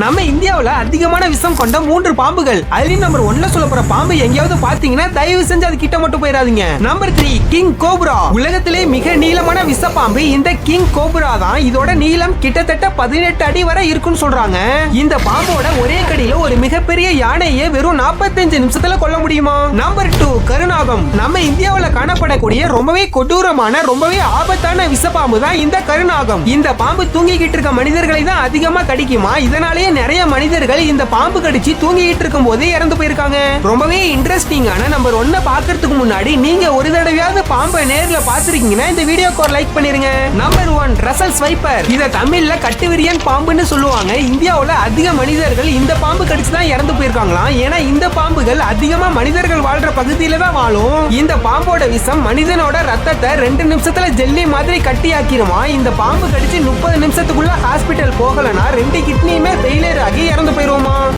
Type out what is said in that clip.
நம்ம இந்தியாவில் அதிகமான விஷம் கொண்ட மூன்று பாம்புகள். அதுலயும் நம்பர் ஒன்ல சொல்ல போற பாம்பு எங்கேயாவது பாத்தீங்கன்னா தயவு செஞ்சு அது கிட்ட மட்டும் போயிடாதீங்க. நம்பர் த்ரீ கிங் கோப்ரா உலகத்திலே மிக நீளமான விஷ பாம்பு இந்த கிங் கோப்ரா தான். இதோட நீளம் கிட்டத்தட்ட பதினெட்டு அடி வரை இருக்குன்னு சொல்றாங்க. இந்த பாம்போட ஒரே கடியில ஒரு மிகப்பெரிய யானையை வெறும் 45 நிமிஷத்துல கொல்ல முடியுமா? நம்பர் டூ கருநாகம். நம்ம இந்தியாவில் காணப்படக்கூடிய ரொம்பவே கொடூரமான ரொம்பவே ஆபத்தான விஷப்பாம்பு தான் இந்த கருநாகம். இந்த பாம்பு தூங்கிக்கிட்டு இருக்க மனிதர்களை தான் அதிகமா கடிக்குமா? இதனாலேயே நிறைய மனிதர்கள் இந்த பாம்பு கடிச்சு தூங்கிட்டு இருக்கும் போது இறந்து போயிருக்காங்க. ரொம்பவே இன்ட்ரெஸ்டிங்கான நம்பர் ஒன்ன பாக்குறதுக்கு முன்னாடி நீங்க ஒரு தடவையாவது பாம்பை நேர்ல பாத்திருக்கீங்கன்னா இந்த வீடியோக்கு ஒரு லைக் பண்ணிருங்க. நம்பர் ஒன் ரசல் ஸ்வைப்பர் இத தமிழ்ல கட்டுவிரியன் பாம்புன்னு சொல்லுவாங்க. இந்தியாவுல அதிக மனிதர்கள் இந்த பாம்பு கடிச்சு தான் இறந்து போயிருக்காங்களாம். ஏன்னா இந்த பாம்புகள் அதிகமா மனிதர்கள் வாழ்ற பகுதியில தான் வாழும். இந்த பாம்போட விஷம் மனிதனோட ரத்தத்தை ரெண்டு நிமிஷத்துல ஜெல்லி மாதிரி கட்டி ஆக்கிருமா இந்த பாம்பு கடிச்சு முப்பது நிமிஷத்துக்குள்ள ஹாஸ்பிட்டல் போகலனா ரெண்டு கிட்னி